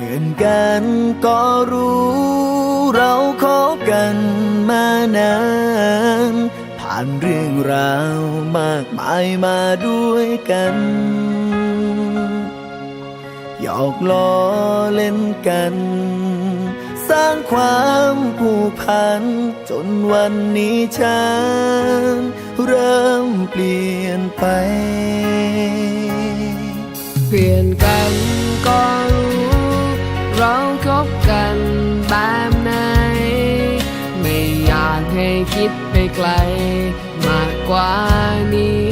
พื่อนกันก็รู้เราคบกันมานาน ผ่านเรื่องราวมากมายมาด้วยกันหยอกล้อเล่นกัน สร้างความผูกพัน จนวันนี้ฉันเริ่มเปลี่ยนไป เราคบกันแบบไหน ไม่อยากให้คิดไปไกล มากกว่านี้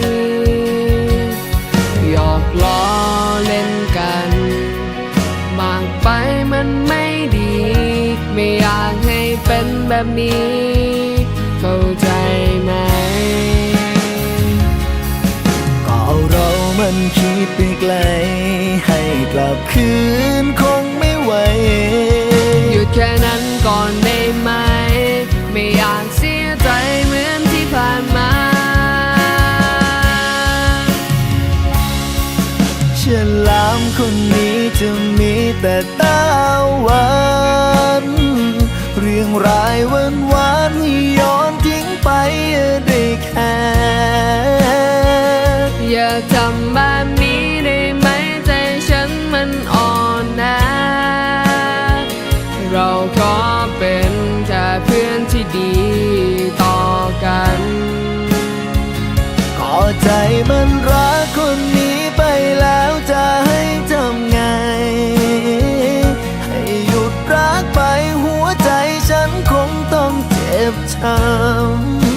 หยอกล้อเล่นกันมากไปมันไม่ดี ไม่อยากให้เป็นแบบนี้ เข้าใจไหม ก็เรามันคิดไปไกล ให้กลับคืนคง คนนี้จะมีแต่ตาหวานเรียงรายวันวานย้อนทิ้งไปได้แค่อย่าทำแบบนี้ได้ไหมใจฉันมันอ่อนนะ เราขอเป็นแค่เพื่อนที่ดีต่อกัน ก็ใจมันรัก จ็บช้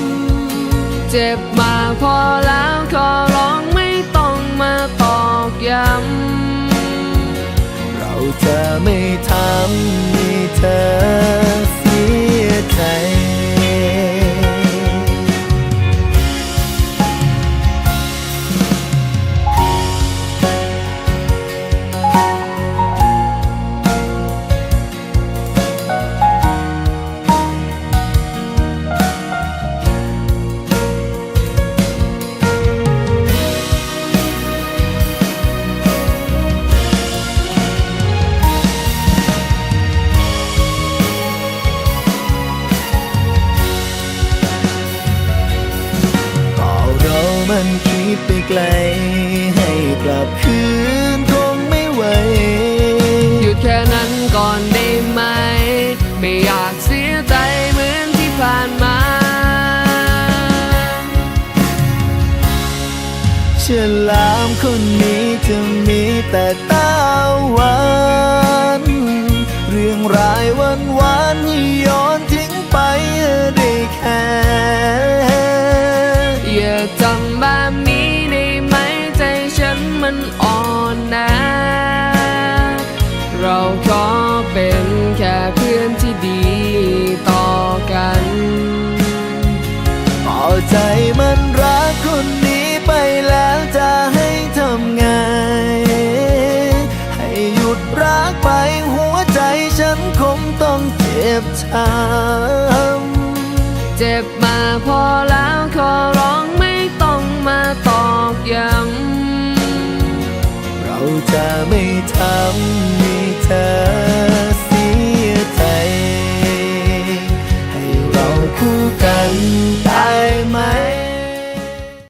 ำเจ็บมากพอแล้วขอร้องไม่ต้องมาตอกย้ำเราจะไม่ทำให้เธอเสียใจ มันคิดไปไกล ให้กลับคืนคงไม่ไหว หยุดแค่นั้นก่อนได้ไหม ไม่อยากเสียใจเหมือนที่ผ่านมาฉลามคนนี้จะมีแต่ตา มันอ่อนนะ เราขอเป็นแค่เพื่อนที่ดีต่อกันพอใจมันรักคนนี้ไปแล้วจะให้ทำไง ให้หยุดรักไปหัวใจฉันคงต้องเจ็บช้ำเจ็บมาพอ ไม่ทำ